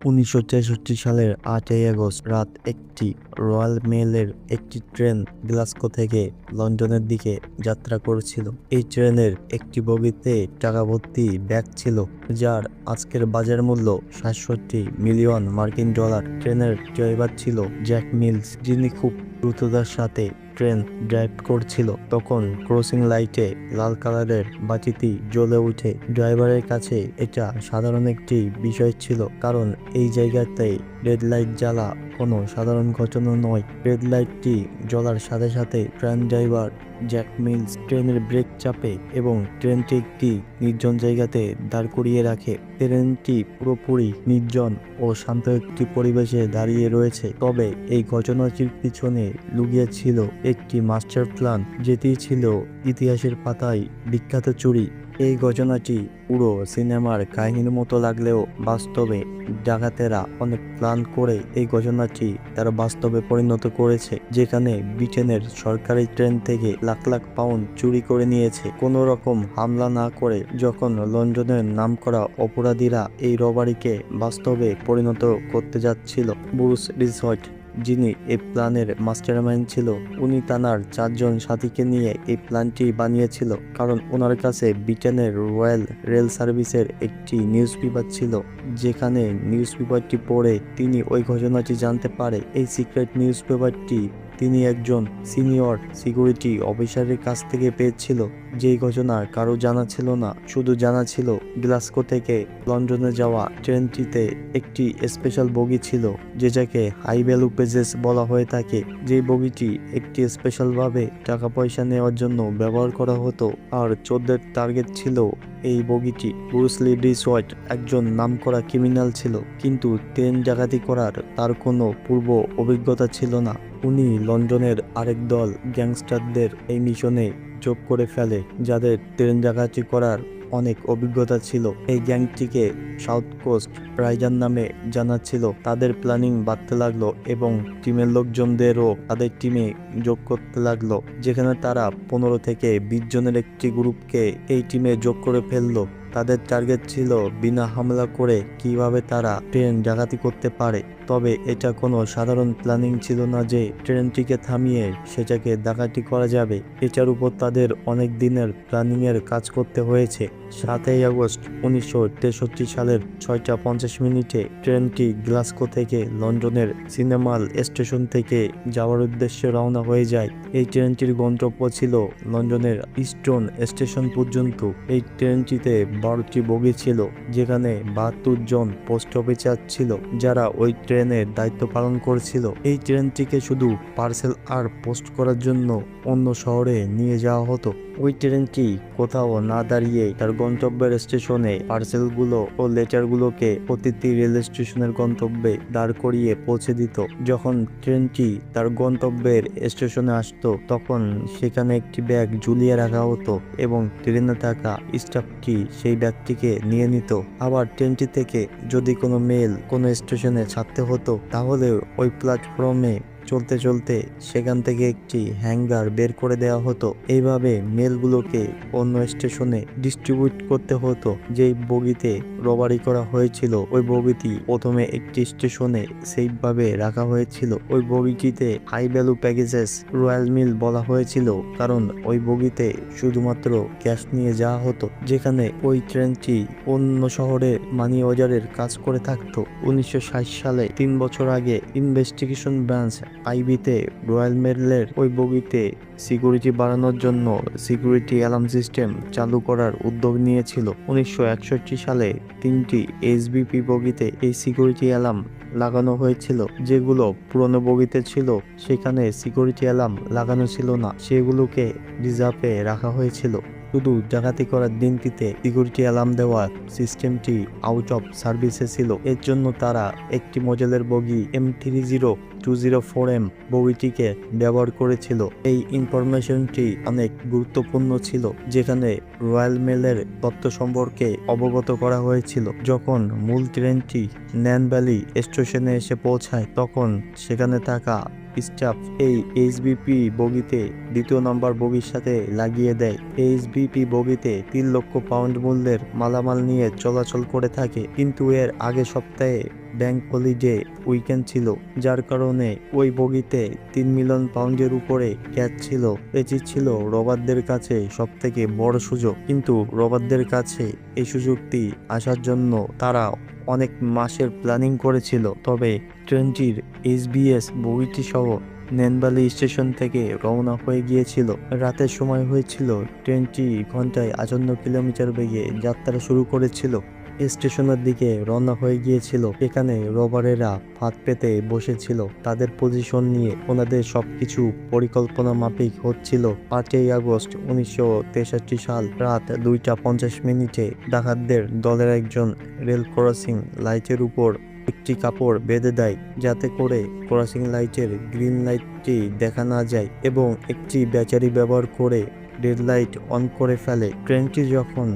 উনিশশো তেষট্টি সালের আটই আগস্ট রাত একটি রয়্যাল মেলের একটি ট্রেন গ্লাস্কো থেকে লন্ডনের দিকে যাত্রা করছিল। এই ট্রেনের একটি বগিতে টাকা ভর্তি ব্যাগ ছিল, যার আজকের বাজার মূল্য সাতষট্টি মিলিয়ন মার্কিন ডলার। ট্রেনের ড্রাইভার ছিল জ্যাক মিলস, যিনি খুব দ্রুততার সাথে ট্রেন ড্রাইভ করছিল, তখন ক্রসিং লাইটে লাল কালারের বাতিটি জ্বলে উঠে। ড্রাইভারের কাছে এটা সাধারণ একটি বিষয় ছিল, কারণ এই জায়গাতে রেড লাইট জ্বালা কোনো সাধারণ ঘটনা নয়। রেড লাইটটি জ্বলার সাথে সাথে ট্রেন ড্রাইভার জ্যাক মিলস ট্রেনের ব্রেক চাপে এবং ট্রেনটি একটি নির্জন জায়গাতে দাঁড় করিয়ে রাখে। ট্রেনটি পুরোপুরি নির্জন ও শান্ত একটি পরিবেশে দাঁড়িয়ে রয়েছে। তবে এই ঘটনাটির পিছনে লুকিয়ে ছিল একটি মাস্টার প্ল্যান, যেটি ছিল ইতিহাসের পাতায় বিখ্যাত চুরি। এই ঘটনাটি পুরো সিনেমার কাহিনীর মতো লাগলেও বাস্তবে ডাকাতেরা অনেক প্ল্যান করে এই ঘটনাটি তারা বাস্তবে পরিণত করেছে, যেখানে ব্রিটেনের সরকারি ট্রেন থেকে লাখ লাখ পাউন্ড চুরি করে নিয়েছে। কোনো রকম হামলা না করে যখন লন্ডনের নাম করা অপরাধীরা এই রবারিকে বাস্তবে পরিণত করতে যাচ্ছিল, বুরুস রিসর্ট যিনি এই প্ল্যানের মাস্টারমাইন্ড ছিল, উনি তানার চারজন সাথীকে নিয়ে এই প্ল্যানটি বানিয়েছিল কারণ ওনার কাছে ব্রিটেনের রয়্যাল রেল সার্ভিসের একটি নিউজ পেপার ছিল, যেখানে নিউজ পেপারটি পড়ে তিনি ওই ঘটনাটি জানতে পারে। এই সিক্রেট নিউজ পেপারটি তিনি একজন সিনিয়র সিকিউরিটি অফিসারের কাছ থেকে পেয়েছিল। যেই ঘটনা কারও জানা ছিল না, শুধু জানা ছিল গ্লাস্কো থেকে লন্ডনে যাওয়া ট্রেনটিতে একটি স্পেশাল বগি ছিল, যেটাকে হাই ভ্যালু পেজেস বলা হয়ে থাকে। যে বগিটি একটি স্পেশালভাবে টাকা পয়সা নেওয়ার জন্য ব্যবহার করা হতো আর চোদ্দের টার্গেট ছিল, এই বগিটি ব্রুসলি ডিসওয়াইট একজন নামকরা ক্রিমিনাল ছিল। কিন্তু ট্রেন ডাকাতি করার তার কোনো পূর্ব অভিজ্ঞতা ছিল না। উনি লন্ডনের আরেক দল গ্যাংস্টারদের এই মিশনে যোগ করে ফেলে, যাদের ট্রেন ডাকাতি করার অনেক অভিজ্ঞতা ছিল। এই গ্যাংটিকে সাউথ কোস্ট রাইজার নামে জানা ছিল তাদের প্ল্যানিং বাড়তে লাগল এবং টিমের লোকজনদেরও তাদের টিমে যোগ করতে লাগল, যেখানে তারা পনেরো থেকে বিশ জনের একটি গ্রুপকে এই টিমে যোগ করে ফেলল। তাদের টার্গেট ছিল বিনা হামলা করে কীভাবে তারা ট্রেন ডাকাতি করতে পারে। তবে এটা কোনো সাধারণ প্ল্যানিং ছিল না যে ট্রেনটিকে থামিয়ে সেটাকে ডাকাতি করা যাবে। এটার উপর তাদের অনেক দিনের প্ল্যানিং এর কাজ করতে হয়েছে। সাতই আগস্ট উনিশশো তেষট্টি সালের ছয়টা পঞ্চাশ মিনিটে ট্রেনটি গ্লাস্কো থেকে লন্ডনের সিনেমাল স্টেশন থেকে যাওয়ার উদ্দেশ্যে রওনা হয়ে যায়। এই ট্রেনটির গন্তব্য ছিল লন্ডনের ইস্টন স্টেশন পর্যন্ত। এই ট্রেনটিতে বারোটি বগি ছিল, যেখানে বাহাত্তর জন পোস্ট অফিসার ছিল, যারা ওই ট্রেনের দায়িত্ব পালন করেছিল। এই ট্রেনটিকে শুধু পার্সেল আর পোস্ট করার জন্য অন্য শহরে নিয়ে যাওয়া হতো। ওই ট্রেনটি কোথাও না দাঁড়িয়ে তার গন্তব্যের স্টেশনে পার্সেলগুলো ও লেটারগুলোকে প্রতিটি রেল স্টেশনের গন্তব্যে দাঁড় করিয়ে পৌঁছে দিত। যখন ট্রেনটি তার গন্তব্যের স্টেশনে আসতো, তখন সেখানে একটি ব্যাগ ঝুলিয়ে রাখা হতো এবং ট্রেনে থাকা স্টাফটি সেই ব্যাগটিকে নিয়ে নিত। আবার ট্রেনটি থেকে যদি কোনো মেল কোনো স্টেশনে ছাড়তে হতো তাহলে ওই প্ল্যাটফর্মে চলতে চলতে সেখান থেকে একটি হ্যাঙ্গার বের করে দেওয়া হতো। এইভাবে মেলগুলোকে অন্য স্টেশনে ডিস্ট্রিবিউট করতে হতো, যেই বগিতে রবারি করা হয়েছিল। ওই বগিটি প্রথমে একটি স্টেশনে সেইভাবে রাখা হয়েছিল। ওই বগিটিতে high value packages Royal Mail বলা হয়েছিল, কারণ ওই বগিতে শুধুমাত্র ক্যাশ নিয়ে যাওয়া হতো, যেখানে ওই ট্রেনটি অন্য শহরে মানি অর্ডারের কাজ করে থাকতো। উনিশশো ষাট সালে, তিন বছর আগে ইনভেস্টিগেশন ব্রাঞ্চ আইবিতে, রয়্যাল মেলের ওই বগিতে সিকিউরিটি বাড়ানোর জন্য সিকিউরিটি অ্যালার্ম সিস্টেম চালু করার উদ্যোগ নিয়েছিল। উনিশশো একষট্টি সালে তিনটি এইচবিপি বগিতে এই সিকিউরিটি অ্যালার্ম লাগানো হয়েছিল। যেগুলো পুরনো বগিতে ছিল, সেখানে সিকিউরিটি অ্যালার্ম লাগানো ছিল না। সেগুলোকে রিজার্ভে রাখা হয়েছিল। শুধু ডাকাতি করার দিনটিতে সিকিউরিটি অ্যালার্ম দেওয়ার সিস্টেমটি আউট অফ সার্ভিসে ছিল। এর জন্য তারা একটি মডেলের বগি M three zero two zero four M বগিটিকে ব্যবহার করেছিল। এই ইনফরমেশনটি অনেক গুরুত্বপূর্ণ ছিল, যেখানে রয়্যাল মেলের তথ্য সম্পর্কে অবগত করা হয়েছিল। যখন মূল ট্রেনটি ন্যান ভ্যালি স্টেশনে এসে পৌঁছায়, তখন সেখানে থাকা স্টাফ এই এইচবিপি বগিতে দ্বিতীয় নম্বর বগির সাথে লাগিয়ে দেয়। এইচবিপি বগিতে তিন লক্ষ পাউন্ড মূল্যের মালামাল নিয়ে চলাচল করে থাকে। কিন্তু এর আগে সপ্তাহে ব্যাংক হলিডে উইকেন্ড ছিল, যার কারণে ওই বগিতে তিন মিলিয়ন পাউন্ডের উপরে ক্যাচ ছিল। এটি ছিল রবারদের কাছে সব থেকে বড় সুযোগ। কিন্তু রবারদের কাছে এই সুযোগটি আসার জন্য তারা অনেক মাসের প্ল্যানিং করেছিল। তবে ট্রেনটির এসবিএস বগিটি সহ নেনবালি স্টেশন থেকে রওনা হয়ে গিয়েছিল। রাতের সময় হয়েছিল ট্রেনটি ঘন্টায় আটান্ন কিলোমিটার বেগে যাত্রা শুরু করেছিল। স্টেশনের দিকে রওনা হয়ে গিয়েছিল। এখানে রবারেরা ফাঁদ পেতে বসেছিল। তাদের পজিশন নিয়ে ওনাদের সবকিছু পরিকল্পনা মাফিক হচ্ছিল। পাঁচই আগস্ট উনিশশো তেষট্টি সাল রাত দুইটা পঞ্চাশ মিনিটে ডাকাতদের দলের একজন রেল ক্রসিং লাইটের উপর একটি কাপড় বেঁধে দেয় যাতে করে ক্রসিং লাইটের গ্রিন লাইটটি দেখা না যায় এবং একটি ব্যাটারি ব্যবহার করে রেড লাইট অন করে ফেলে। ট্রেনটি যখন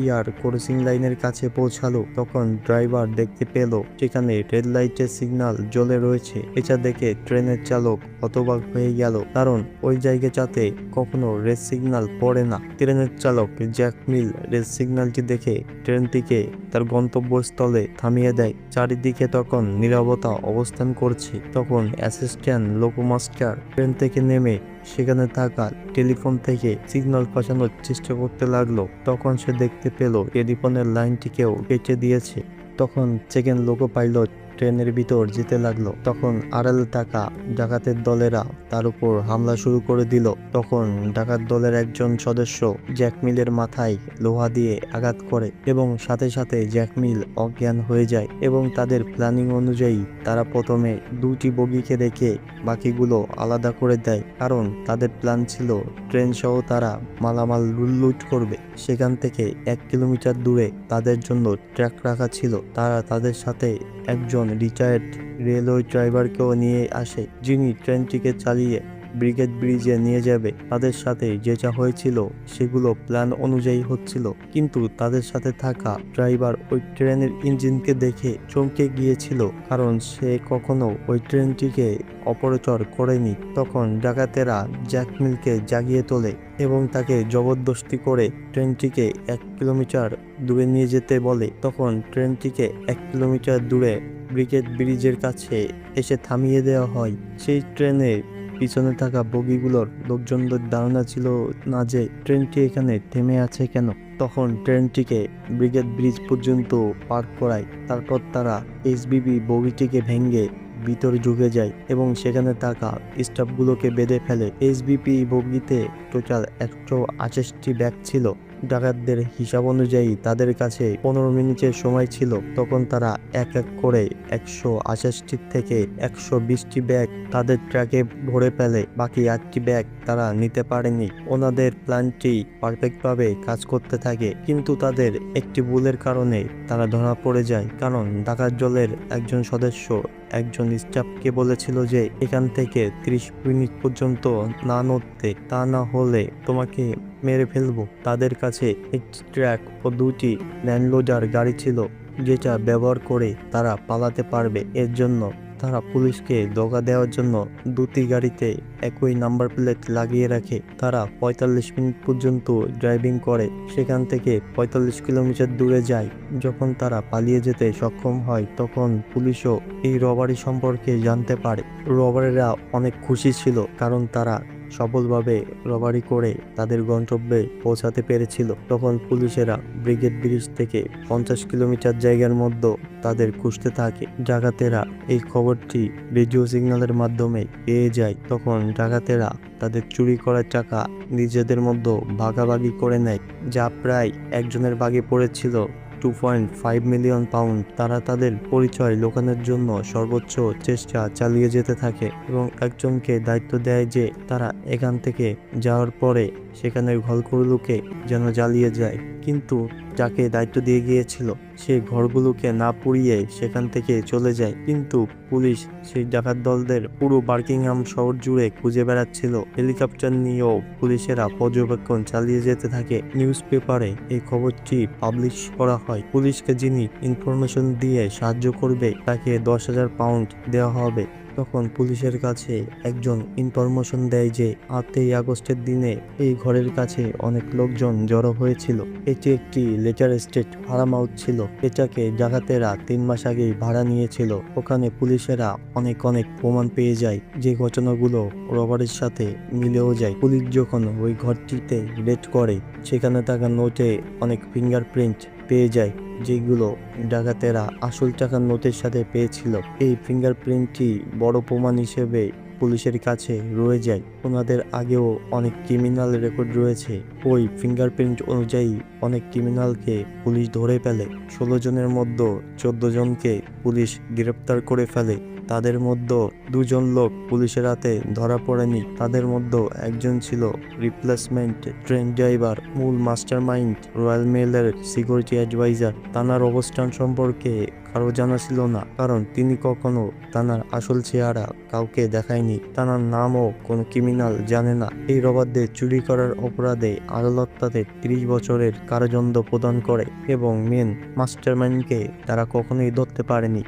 ইয়ার ক্রসিং লাইনের কাছে পৌঁছালো, তখন ড্রাইভার দেখতে পেল, সেখানে রেড লাইটের সিগন্যাল জ্বলে রয়েছে। এটা দেখে ট্রেনের চালক হতবাক হয়ে গেল, কারণ ওই জায়গাটাতে কখনো রেড সিগন্যাল পড়ে না। ট্রেনের চালক জ্যাক মিল রেড সিগন্যালটি দেখে ট্রেনটিকে তার গন্তব্যস্থলে থামিয়ে দেয়। চারিদিকে তখন নীরবতা অবস্থান করছে। তখন অ্যাসিস্ট্যান্ট লোকোমাস্টার ট্রেন থেকে নেমে সেখানে থাকা টেলিফোন থেকে সিগন্যাল ফাঁসানোর চেষ্টা করতে লাগল। তখন সে দেখতে পেল টেলিফোনের লাইনটিকেও কেটে দিয়েছে। তখন সেকেন্ড লোকো পাইলট ট্রেনের ভিতর যেতে লাগল। তখন আড়ালে থাকা ডাকাতের দলেরা তার উপর হামলা শুরু করে দিল। তখন ডাকাত দলের একজন সদস্য জ্যাকমিলের মাথায় লোহা দিয়ে আঘাত করে এবং সাথে সাথে জ্যাকমিল অজ্ঞান হয়ে যায় এবং তাদের প্ল্যানিং অনুযায়ী তারা প্রথমে দুটি বগিকে রেখে বাকিগুলো আলাদা করে দেয়। কারণ তাদের প্ল্যান ছিল ট্রেন সহ তারা মালামাল লুট করবে। সেখান থেকে এক কিলোমিটার দূরে তাদের জন্য ট্র্যাক রাখা ছিল। তারা তাদের সাথে একজন রিটায়ার্ড রেলওয়ে ড্রাইভারকেও নিয়ে আসে যিনি ট্রেনটিকে চালিয়ে ব্রিগেড ব্রিজে নিয়ে যাবে। তাদের সাথে যেটা হয়েছিল, সেগুলো প্ল্যান অনুযায়ী হচ্ছিল। কিন্তু তাদের সাথে থাকা ড্রাইভার ওই ট্রেনের ইঞ্জিনকে দেখে চমকে গিয়েছিল, কারণ সে কখনো ওই ট্রেনটিকে অপরচর করেনি। তখন ডাকাতেরা জ্যাকমিলকে জাগিয়ে তোলে এবং তাকে জবরদস্তি করে ট্রেনটিকে এক কিলোমিটার দূরে নিয়ে যেতে বলে। তখন ট্রেনটিকে এক কিলোমিটার দূরে ব্রিগেড ব্রিজের কাছে এসে থামিয়ে দেওয়া হয়। সেই ট্রেনে পিছনে থাকা বগিগুলোর লোকজনদের ধারণা ছিল না যে ট্রেনটি এখানে থেমে আছে কেন। তখন ট্রেনটিকে ব্রিগেড ব্রিজ পর্যন্ত পার্ক করায়। তারপর তারা এসবিবি বগিটিকে ভেঙে ভিতরে ঢুকে যায় এবং সেখানে থাকা স্টাফগুলোকে বেঁধে ফেলে। এসবিপি বগিতে টোটাল একশো আঠাশটি ব্যাগ ছিল। ডাকাতদের হিসাব অনুযায়ী তাদের কাছে পনেরো মিনিটের সময় ছিল। তখন তারা এক এক করে একশো আঠাশটি থেকে একশো বিশটি ব্যাগ তাদের ট্রাকে ভরে ফেলে। বাকি আটটি ব্যাগ তারা নিতে পারেনি। ওনাদের প্ল্যানটি পারফেক্টভাবে কাজ করতে থাকে। কিন্তু তাদের একটি ভুলের কারণে তারা ধরা পড়ে যায়। কারণ ডাকাত দলের একজন সদস্য একজন স্টাফকে বলেছিল যে এখান থেকে ত্রিশ মিনিট পর্যন্ত না নড়তে, তা না হলে তোমাকে মেরে ফেলব। তাদের কাছে একটি ট্র্যাক ও দুটি ল্যান্ডলোডার গাড়ি ছিল, যেটা ব্যবহার করে তারা পালাতে পারবে। এর জন্য তারা পুলিশকে দোকা দেওয়ার জন্য দুটি গাড়িতে একই নাম্বার প্লেট লাগিয়ে রাখে। তারা পঁয়তাল্লিশ মিনিট পর্যন্ত ড্রাইভিং করে, সেখান থেকে পঁয়তাল্লিশ কিলোমিটার দূরে যায়। যখন তারা পালিয়ে যেতে সক্ষম হয়, তখন পুলিশও এই রবারি সম্পর্কে জানতে পারে। রবারেরা অনেক খুশি ছিল, কারণ তারা সফলভাবে রবারি করে তাদের গন্তব্যে পৌঁছাতে পেরেছিল। তখন পুলিশেরা ব্রিগেড ব্রিজ থেকে পঞ্চাশ কিলোমিটার জায়গার মধ্যে তাদের খুঁজতে থাকে। ডাকাতেরা এই খবরটি রেডিও সিগন্যালের মাধ্যমে পেয়ে যায়। তখন ডাকাতেরা তাদের চুরি করা টাকা নিজেদের মধ্যে ভাগাভাগি করে নেয়, যা প্রায় একজনের ভাগে পড়েছিল। Two point five million pound তারা তাদের পরিচয়, লোকানোর জন্য সর্বোচ্চ চেষ্টা চালিয়ে যেতে থাকে এবং একজনকে দায়িত্ব দেয় যে তারা এখান থেকে যাওয়ার পরে সেখানের ঘরগুলোকে যেন জ্বালিয়ে যায়। কিন্তু যাকে দায়িত্ব দিয়ে গিয়েছিল সে ঘরগুলোকে না পুড়িয়ে সেখান থেকে চলে যায়। কিন্তু পুলিশ সেই ডাকাত দলদের পুরো বার্কিংহাম শহর জুড়ে খুঁজে বেড়াচ্ছিল। হেলিকপ্টার নিয়েও পুলিশেরা পর্যবেক্ষণ চালিয়ে যেতে থাকে। নিউজ পেপারে এই খবরটি পাবলিশ করা হয়। পুলিশকে যিনি ইনফরমেশন দিয়ে সাহায্য করবে, তাকে দশ হাজার পাউন্ড দেওয়া হবে। তখন পুলিশের কাছে একজন ইনফরমেশন দেয় যে আটই আগস্টের দিনে এই ঘরের কাছে অনেক লোকজন জড়ো হয়েছিল। এটি একটি লেটার স্টেট ভাড়া মাউথ ছিল। এটাকে ডাকাতেরা তিন মাস আগেই ভাড়া নিয়েছিল। ওখানে পুলিশেরা অনেক অনেক প্রমাণ পেয়ে যায়। যে ঘটনাগুলো রবারের সাথে মিলেও যায়। পুলিশ যখন ওই ঘরটিতে রেড করে, সেখানে থাকা নোটে অনেক ফিঙ্গারপ্রিন্ট পেয়ে যায়, যেগুলো ডাকাতেরা আসল টাকার নোটের সাথে পেয়েছিল। এই ফিঙ্গারপ্রিন্টটি বড় প্রমাণ হিসেবে পুলিশের কাছে রয়ে যায়। ওনাদের আগেও অনেক ক্রিমিনাল রেকর্ড রয়েছে। ওই ফিঙ্গারপ্রিন্ট অনুযায়ী অনেক ক্রিমিনালকে পুলিশ ধরে ফেলে। ষোলো জনের মধ্যে চোদ্দ জনকে পুলিশ গ্রেপ্তার করে ফেলে। তাদের মধ্যে দুজন লোক পুলিশের হাতে ধরা পড়েনি। তাদের মধ্যে একজন ছিল রিপ্লেসমেন্ট ট্রেন ড্রাইভার মূল মাস্টার মাইন্ড রয়্যাল মেলের সিকিউরিটি অ্যাডভাইজার তানার অবস্থান সম্পর্কে কারও জানা ছিল না, কারণ তিনি কখনো তানার আসল চেহারা কাউকে দেখায়নি। তানার নামও কোনো ক্রিমিনাল জানে না। এই রবারদের চুরি করার অপরাধে আদালত তাদের তিরিশ বছরের কারাদণ্ড প্রদান করে এবং মেন মাস্টারমাইন্ডকে তারা কখনোই ধরতে পারেনি।